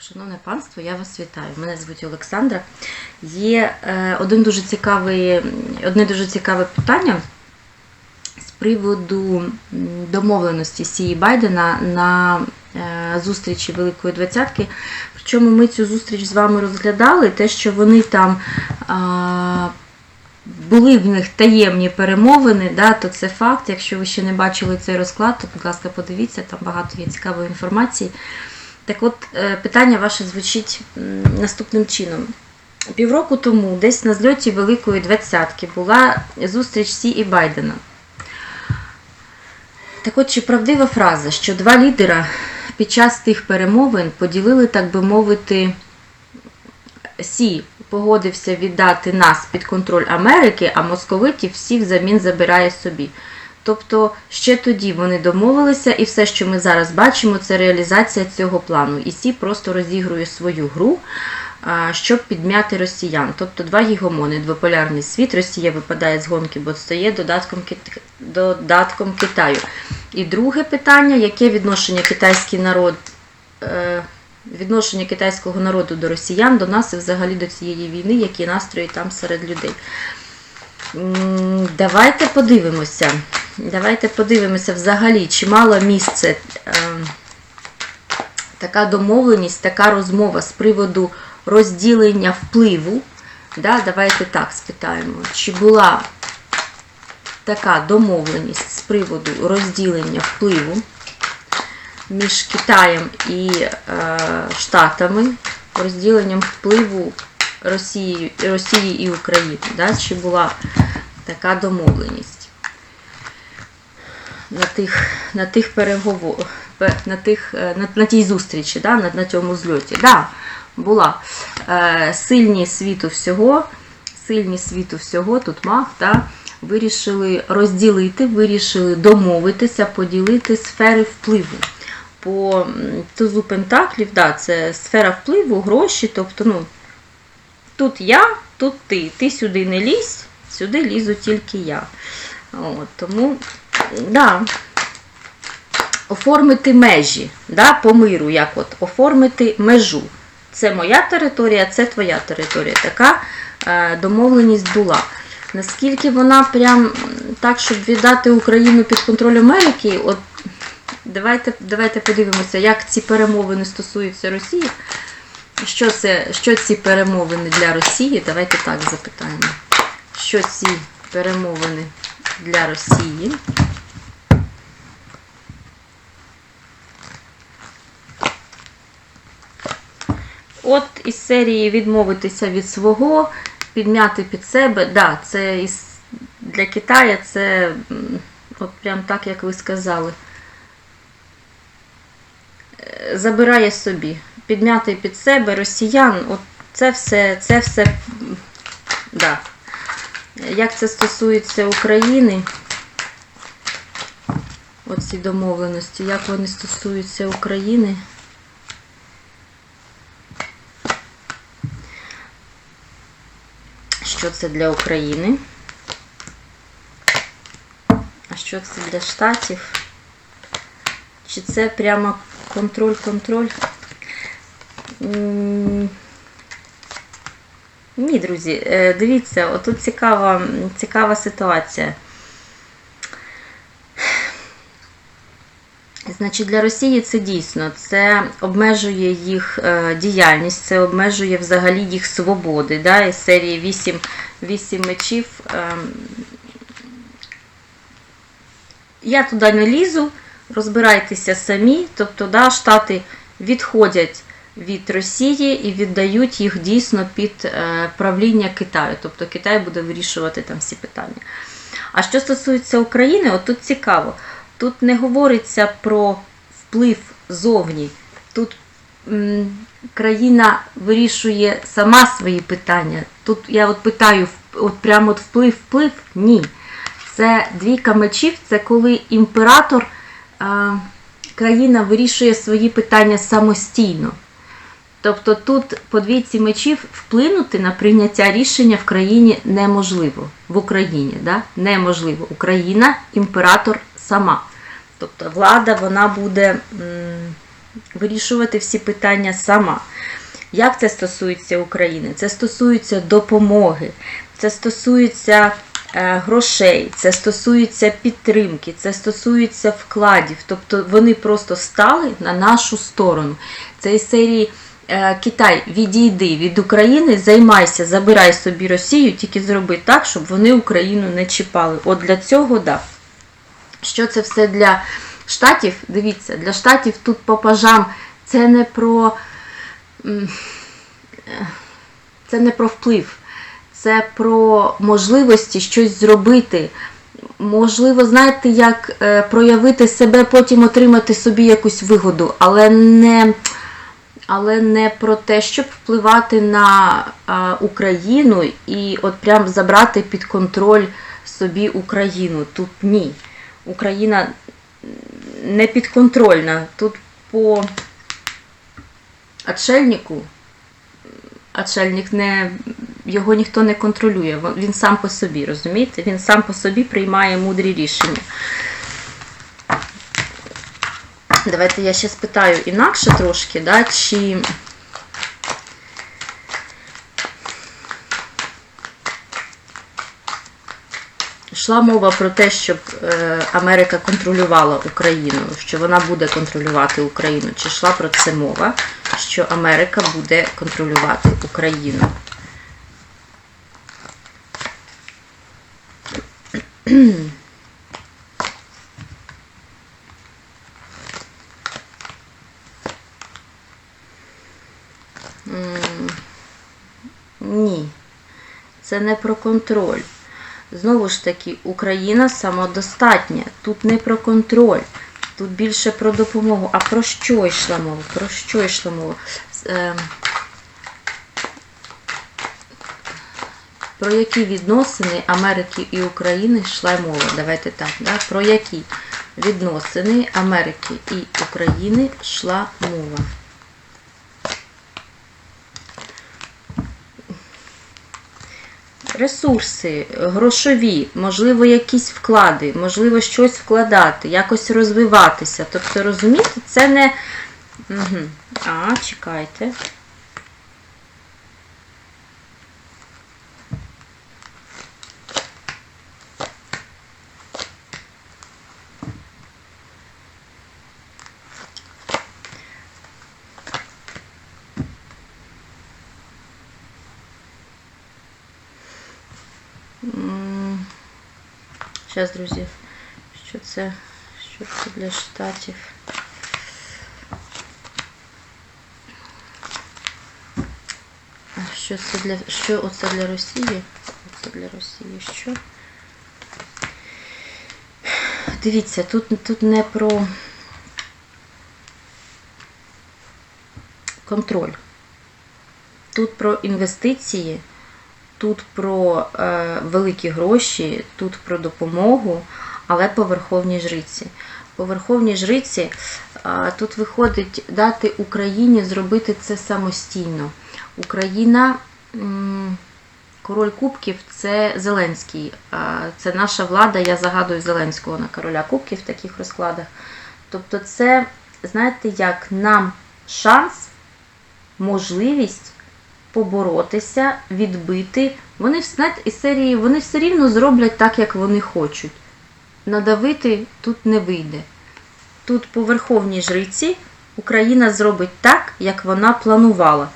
Шановне панство, я вас вітаю. Мене звуть Олександра. Є е, один дуже цікавий, одне дуже цікаве питання з приводу домовленості Сії Байдена на е, зустрічі Великої Двадцятки. Причому ми цю зустріч з вами розглядали, те, що вони там. Були в них таємні перемовини, да, то це факт. Якщо ви ще не бачили цей розклад, то, будь ласка, подивіться, там багато є цікавої інформації. Так от, е, питання ваше звучить наступним чином. Півроку тому, десь на зльоті Великої Двадцятки, була зустріч Сі і Байдена. Так от, чи правдива фраза, що два лідера під час тих перемовин поділили, так би мовити, Сі погодився віддати нас під контроль Америки, а московитів всі взамін забирає собі. Тобто ще тоді вони домовилися, і все, що ми зараз бачимо, це реалізація цього плану. І Сі просто розігрує свою гру, щоб підмяти росіян. Тобто два гігомони, двополярний світ. Росія випадає з гонки, бо стає додатком, додатком Китаю. І друге питання: яке відношення китайський народ? е, Відношення китайського народу до росіян, до нас і взагалі до цієї війни, які настрої там серед людей. Давайте подивимося. Давайте подивимося взагалі, чи мало місце е, така домовленість, така розмова з приводу розділення впливу. Да, давайте так спитаємо, чи була така домовленість з приводу розділення впливу між Китаєм і е, Штатами, розділенням впливу Росії, Росії і України. Да? Чи була така домовленість на тих, на тих переговорах, на, тих, е, на, на тій зустрічі, да? на, на цьому зльоті? Да, була. Е, сильні світу всього, сильні світу всього, тут мах, да? вирішили розділити, вирішили домовитися, поділити сфери впливу по тузу Пентаклів, да, це сфера впливу, гроші. Тобто, ну, тут я, тут ти. Ти сюди не лізь, сюди лізу тільки я. От, тому, да, оформити межі да, по миру, як от, оформити межу. Це моя територія, це твоя територія. Така е, домовленість була. Наскільки вона прям так, щоб віддати Україну під контроль Америки, от Давайте, давайте подивимося, як ці перемовини стосуються Росії. Що, це, що ці перемовини для Росії? Давайте так запитаємо. Що ці перемовини для Росії? От із серії відмовитися від свого, підмяти під себе. Да, це із, для Китая це от прям так, як ви сказали забирає собі, підмяти під себе росіян, от це все, це все, да. Як це стосується України, оці домовленості, як вони стосуються України? Що це для України? А що це для Штатів? Чи це прямо контроль, контроль? М, Ні, друзі, е, дивіться, отут цікава, цікава ситуація. Значить, для Росії це дійсно це обмежує їх е, діяльність, це обмежує взагалі їх свободи. Да? Із серії 8, 8 мечів. Е, я туди не лізу, розбирайтеся самі. Тобто, да, Штати відходять від Росії і віддають їх дійсно під е, правління Китаю. Тобто Китай буде вирішувати там всі питання. А що стосується України, от тут цікаво. Тут не говориться про вплив зовні. Тут м, країна вирішує сама свої питання. Тут я от питаю, от прямо от вплив, вплив? Ні. Це двійка мечів, це коли імператор, а, країна вирішує свої питання самостійно. Тобто тут по двійці мечів вплинути на прийняття рішення в країні неможливо. В Україні, да? неможливо. Україна, імператор сама. Тобто влада вона буде м, вирішувати всі питання сама. Як це стосується України? Це стосується допомоги, це стосується е, грошей, це стосується підтримки, це стосується вкладів. Тобто вони просто стали на нашу сторону. Це із серії Китай, відійди від України, займайся, забирай собі Росію, тільки зроби так, щоб вони Україну не чіпали. От для цього, да. Що це все для штатів? Дивіться, для штатів тут по пажам це не про. е, Це не про вплив, це про можливості щось зробити. Можливо, знаєте, як е, проявити себе, потім отримати собі якусь вигоду, але не, але не про те, щоб впливати на а, Україну і от прям забрати під контроль собі Україну. Тут ні. Україна не підконтрольна. Тут по отшельнику, отшельник не, його ніхто не контролює, він сам по собі, розумієте? Він сам по собі приймає мудрі рішення. Давайте я ще спитаю інакше трошки, да, чи. Йшла мова про те, щоб е, Америка контролювала Україну, що вона буде контролювати Україну. Чи йшла про це мова, що Америка буде контролювати Україну? М, Ні, це не про контроль. Знову ж таки, Україна самодостатня. Тут не про контроль, тут більше про допомогу. А про що йшла мова? Про що йшла мова? Е, Про які відносини Америки і України йшла мова? Давайте так, да? про які відносини Америки і України йшла мова? Ресурси, грошові, можливо, якісь вклади, можливо, щось вкладати, якось розвиватися. Тобто, розумієте, це не. Угу. А, чекайте. Зараз, друзі, що це, що це для штатів. А що це для що оце для Росії? Оце для Росії що? Дивіться, тут, тут не про контроль. Тут про інвестиції, тут про е, великі гроші, тут про допомогу, але по Верховній Жриці. По Верховній Жриці е, тут виходить дати Україні зробити це самостійно. Україна, король Кубків це Зеленський. Е, Це наша влада, я загадую Зеленського на короля Кубків в таких розкладах. Тобто, це, знаєте, як нам шанс, можливість поборотися, відбити. Вони знаєте, із серії вони все рівно зроблять так, як вони хочуть. Надавити тут не вийде. Тут по Верховній Жриці Україна зробить так, як вона планувала.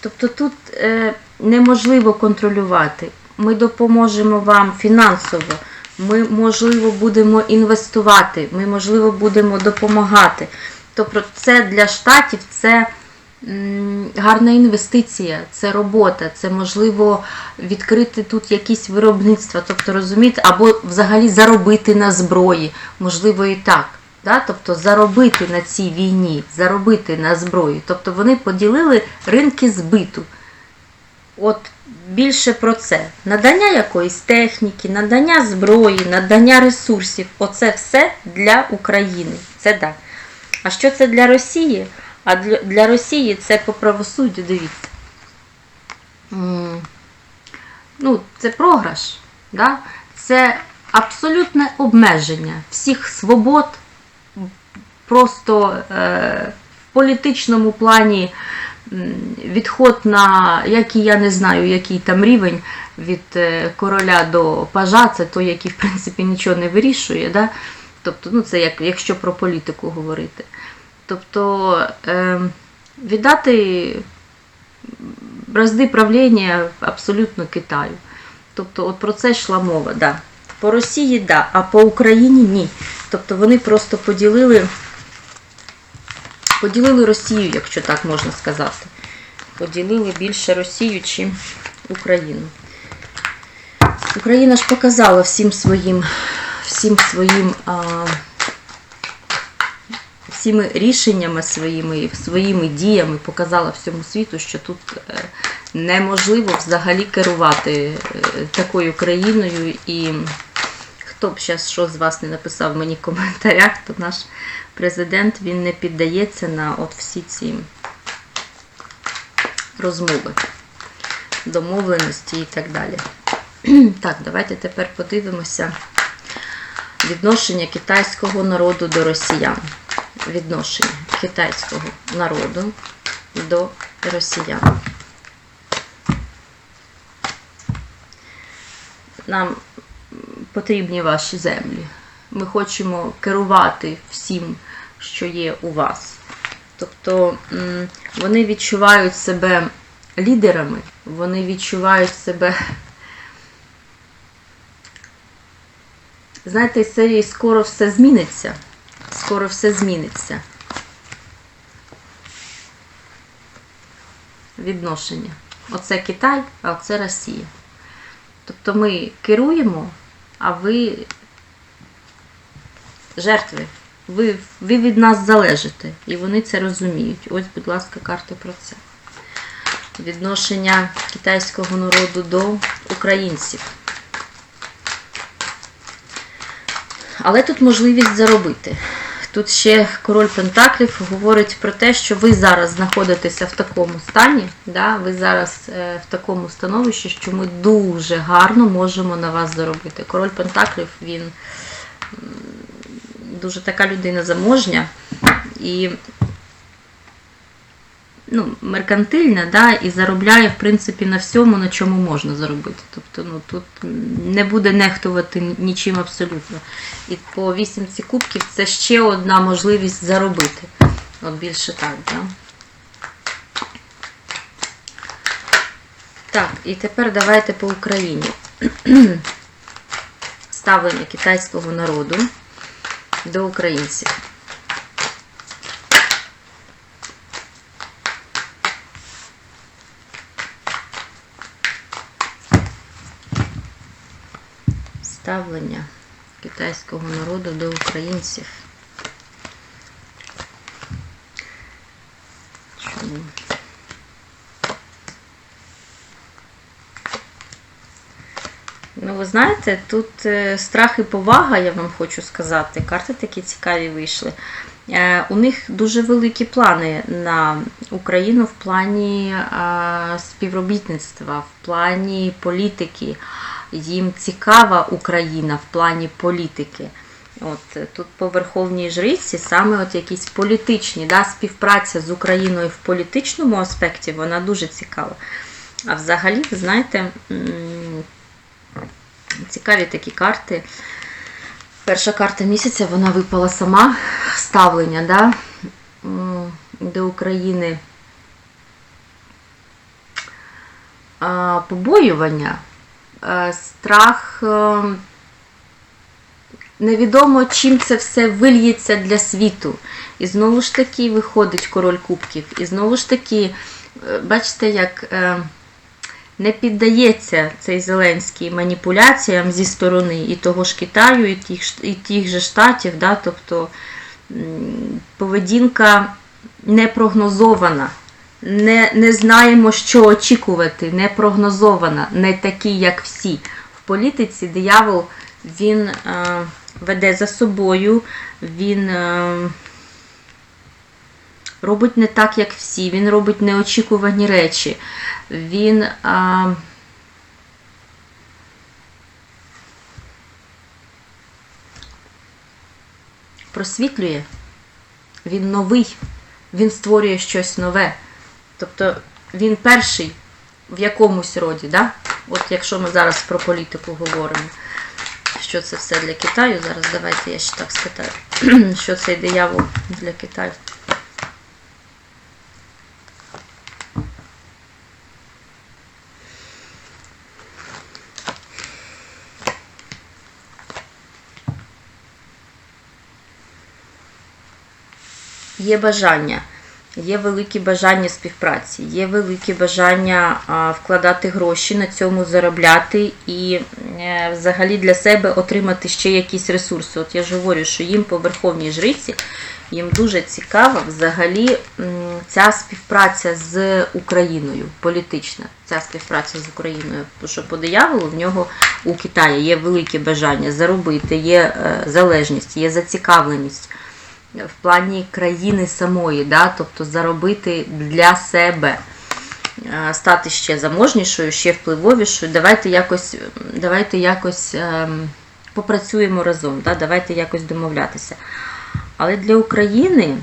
Тобто тут е, неможливо контролювати. Ми допоможемо вам фінансово, ми, можливо, будемо інвестувати, ми, можливо, будемо допомагати. Тобто, це для штатів це гарна інвестиція, це робота, це можливо відкрити тут якісь виробництва, тобто розумієте, або взагалі заробити на зброї, можливо, і так. Да? Тобто заробити на цій війні, заробити на зброї. Тобто вони поділили ринки збиту. От більше про це. Надання якоїсь техніки, надання зброї, надання ресурсів. Оце все для України. Це так. А що це для Росії? А для, для Росії це по правосуддю, дивіться. Ну, це програш. Да? Це абсолютне обмеження всіх свобод, просто е, політичному плані відход на який я не знаю, який там рівень від е, короля до пажа, це той, який в принципі нічого не вирішує. Да? Тобто, ну це як, якщо про політику говорити. Тобто е, віддати бразди правління абсолютно Китаю. Тобто, от про це йшла мова. Да. По Росії, да, а по Україні ні. Тобто вони просто поділили, поділили Росію, якщо так можна сказати. Поділили більше Росію, чим Україну. Україна ж показала всім своїм, всім своїм, а, всіми рішеннями своїми, своїми діями показала всьому світу, що тут е, неможливо взагалі керувати е, такою країною. І хто б зараз що з вас не написав мені в коментарях, то наш президент він не піддається на от всі ці розмови, домовленості і так далі. Так, давайте тепер подивимося відношення китайського народу до росіян. Відношення китайського народу до росіян. Нам потрібні ваші землі. Ми хочемо керувати всім, що є у вас. Тобто вони відчувають себе лідерами, вони відчувають себе. Знаєте, із серії скоро все зміниться. Скоро все зміниться. Відношення. Оце Китай, а оце Росія. Тобто ми керуємо, а ви жертви. Ви, ви від нас залежите. І вони це розуміють. Ось, будь ласка, карти про це. Відношення китайського народу до українців. Але тут можливість заробити. Тут ще король Пентаклів говорить про те, що ви зараз знаходитеся в такому стані, да? ви зараз е, в такому становищі, що ми дуже гарно можемо на вас заробити. Король Пентаклів, він дуже така людина заможня і ну, меркантильна, да, і заробляє, в принципі, на всьому, на чому можна заробити. Тобто ну, тут не буде нехтувати нічим абсолютно. І по вісімці кубків це ще одна можливість заробити. От більше так, да? Так, і тепер давайте по Україні. Ставлення китайського народу до українців. Ставлення китайського народу до українців. Чому? Ну, ви знаєте, тут е, страх і повага, я вам хочу сказати. Карти такі цікаві вийшли. Е, У них дуже великі плани на Україну в плані співробітництва, в плані політики. Їм цікава Україна в плані політики. От е, тут по Верховній Жриці саме от якісь політичні, да, співпраця з Україною в політичному аспекті, вона дуже цікава. А взагалі, знаєте, цікаві такі карти. Перша карта місяця вона випала сама ставлення да, до України. Побоювання, страх. е, Невідомо, чим це все вильється для світу. І знову ж таки виходить король кубків. І знову ж таки, е, бачите, як е, не піддається цей Зеленський маніпуляціям зі сторони і того ж Китаю, і тих, і тих же штатів. Да? Тобто поведінка не прогнозована. Не, не знаємо, що очікувати, не прогнозована, не такі, як всі. В політиці диявол він е, веде за собою, він е, робить не так, як всі, він робить неочікувані речі. Він е, просвітлює, він новий, він створює щось нове. Тобто він перший в якомусь роді, да? От якщо ми зараз про політику говоримо, що це все для Китаю, зараз давайте я ще так спитаю, що цей диявол для Китаю. Є бажання, є великі бажання співпраці, є великі бажання вкладати гроші, на цьому заробляти і е, взагалі для себе отримати ще якісь ресурси. От я ж говорю, що їм по верховній жриці їм дуже цікава взагалі ця співпраця з Україною, політична ця співпраця з Україною. Тому що по дияволу в нього у Китаї є велике бажання заробити, є е, залежність, є зацікавленість в плані країни самої, да? тобто заробити для себе, е, стати ще заможнішою, ще впливовішою. Давайте якось, давайте якось ем, попрацюємо разом, да? давайте якось домовлятися. Але для України.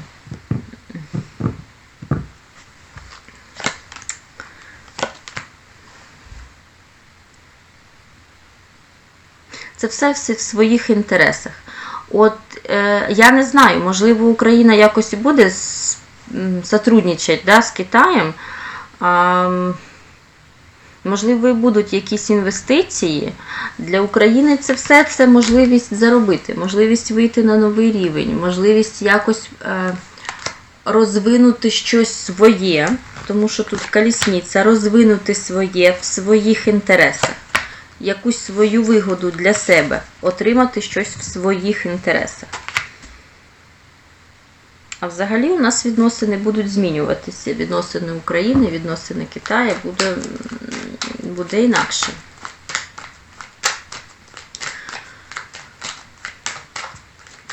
Це все в в своїх інтересах. От я не знаю, можливо, Україна якось і буде сотрудничати да, з Китаєм. Можливо, будуть якісь інвестиції. Для України це все це можливість заробити, можливість вийти на новий рівень, можливість якось е, розвинути щось своє, тому що тут колісниця, розвинути своє в своїх інтересах якусь свою вигоду для себе, отримати щось в своїх інтересах. А взагалі у нас відносини будуть змінюватися. Відносини України, відносини Китаю буде, буде інакше.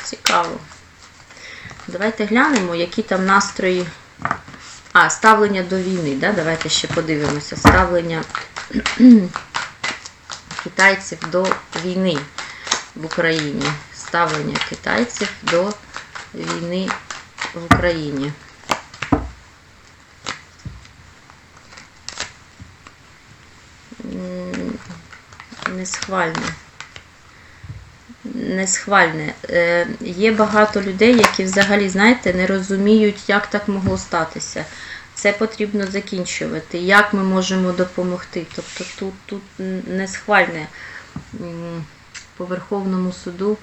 Цікаво. Давайте глянемо, які там настрої. А, ставлення до війни. Да? Давайте ще подивимося. Ставлення китайців до війни в Україні. Ставлення китайців до війни в Україні. Несхвальне. Несхвальне. Е, Є багато людей, які взагалі, знаєте, не розуміють, як так могло статися. Це потрібно закінчувати. Як ми можемо допомогти? Тобто тут, тут несхвальне м, по Верховному суду.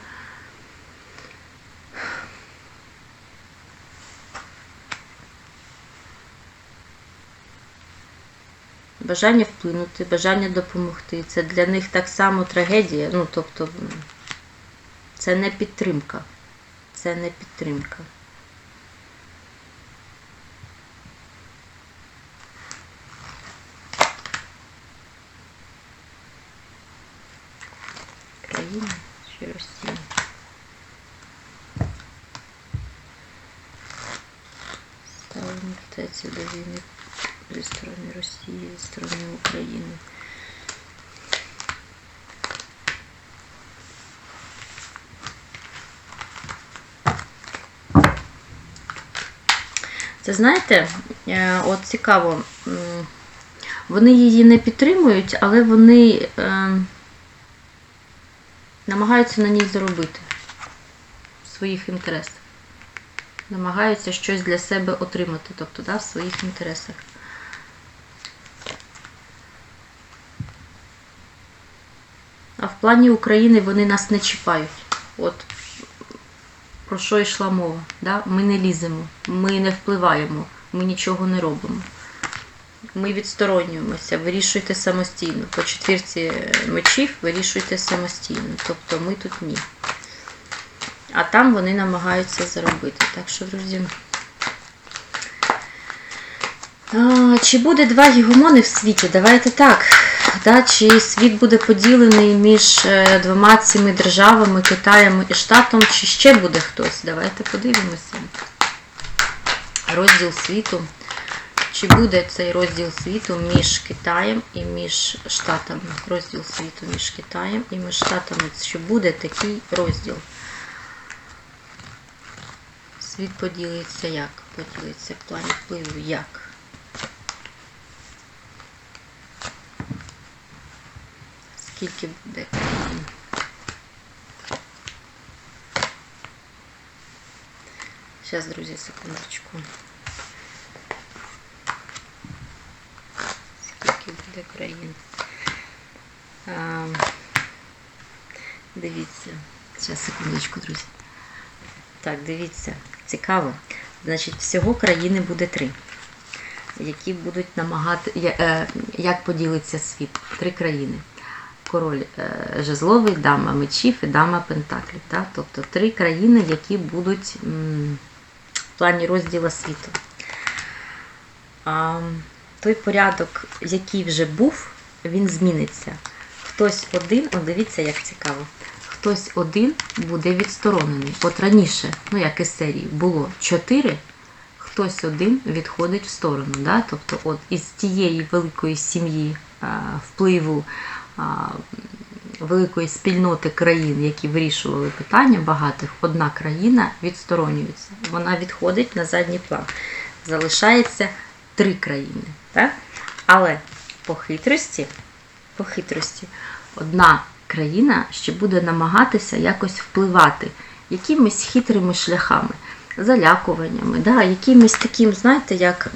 Бажання вплинути, бажання допомогти. Це для них так само трагедія. Ну, тобто, це не підтримка. Це не підтримка. Чи Росія? Ставлення китайців до війни зі сторони Росії, зі сторони України. Це знаєте, е, от цікаво, вони її не підтримують, але вони е, намагаються на ній заробити в своїх інтересах. Намагаються щось для себе отримати, тобто да, в своїх інтересах. А в плані України вони нас не чіпають. От про що йшла мова. Да? Ми не ліземо, ми не впливаємо, ми нічого не робимо. Ми відсторонюємося, вирішуйте самостійно. По четвірці мечів вирішуйте самостійно. Тобто ми тут ні. А там вони намагаються заробити. Так що, друзі. Чи буде два гігомони в світі? Давайте так. Да, чи світ буде поділений між е, двома цими державами, Китаєм і Штатом, чи ще буде хтось? Давайте подивимося. Розділ світу. Чи буде цей розділ світу між Китаєм і між Штатами? Розділ світу між Китаєм і між Штатами. Чи буде такий розділ? Світ поділиться як? поділиться в плані впливу як? Скільки буде країн? Зараз, друзі, секундочку. Буде країн? А, дивіться. Зараз, секундочку, друзі. Так, дивіться, цікаво. Значить, всього країни буде три, які будуть намагати, е, як поділиться світ. Три країни. Король е, жезловий, дама мечів і дама пентаклів. Так? Тобто три країни, які будуть в плані розділу світу. Той порядок, який вже був, він зміниться. Хтось один, о, дивіться, як цікаво. Хтось один буде відсторонений. От раніше, ну як із серії, було чотири, хтось один відходить в сторону. Да? Тобто, от із тієї великої сім'ї впливу великої спільноти країн, які вирішували питання багатих, одна країна відсторонюється. Вона відходить на задній план. Залишається три країни. Так? Але по хитрості, по хитрості, одна країна ще буде намагатися якось впливати якимись хитрими шляхами, залякуваннями, да, якимось таким, знаєте, як.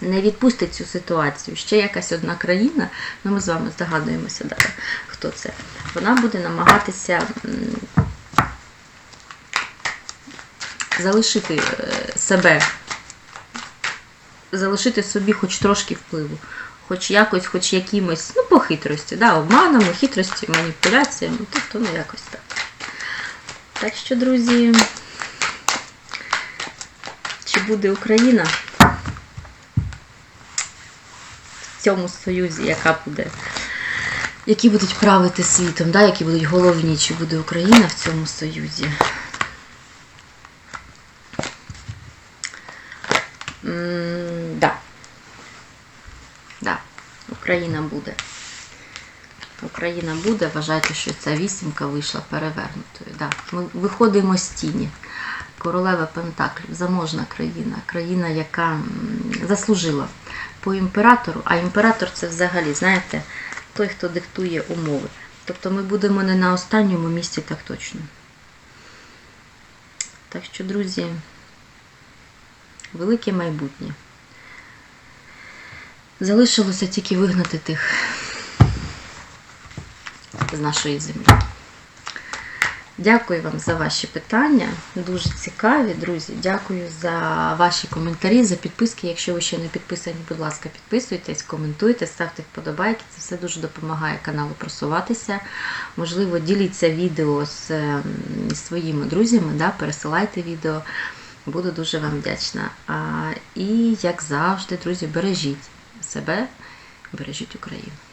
не відпустить цю ситуацію. Ще якась одна країна, ну ми з вами здогадуємося, да, хто це. Вона буде намагатися залишити е, себе, залишити собі хоч трошки впливу, хоч якось, хоч якимось, ну, по хитрості, да, обманами, хитрості, маніпуляціями, тобто, ну, якось так. Так що, друзі, чи буде Україна? в цьому союзі, яка буде, які будуть правити світом, да, які будуть головні, чи буде Україна в цьому союзі. М, да. Да, Україна буде. Україна буде, вважайте, що ця вісімка вийшла перевернутою. Да. Ми виходимо з тіні. Королева Пентаклів, заможна країна, країна, яка заслужила по імператору, а імператор це взагалі, знаєте, той, хто диктує умови. Тобто ми будемо не на останньому місці так точно. Так що, друзі, велике майбутнє. Залишилося тільки вигнати тих з нашої землі. Дякую вам за ваші питання. Дуже цікаві, друзі. Дякую за ваші коментарі, за підписки. Якщо ви ще не підписані, будь ласка, підписуйтесь, коментуйте, ставте вподобайки. Це все дуже допомагає каналу просуватися. Можливо, діліться відео з своїми друзями, да, пересилайте відео. Буду дуже вам вдячна. І, як завжди, друзі, бережіть себе, бережіть Україну.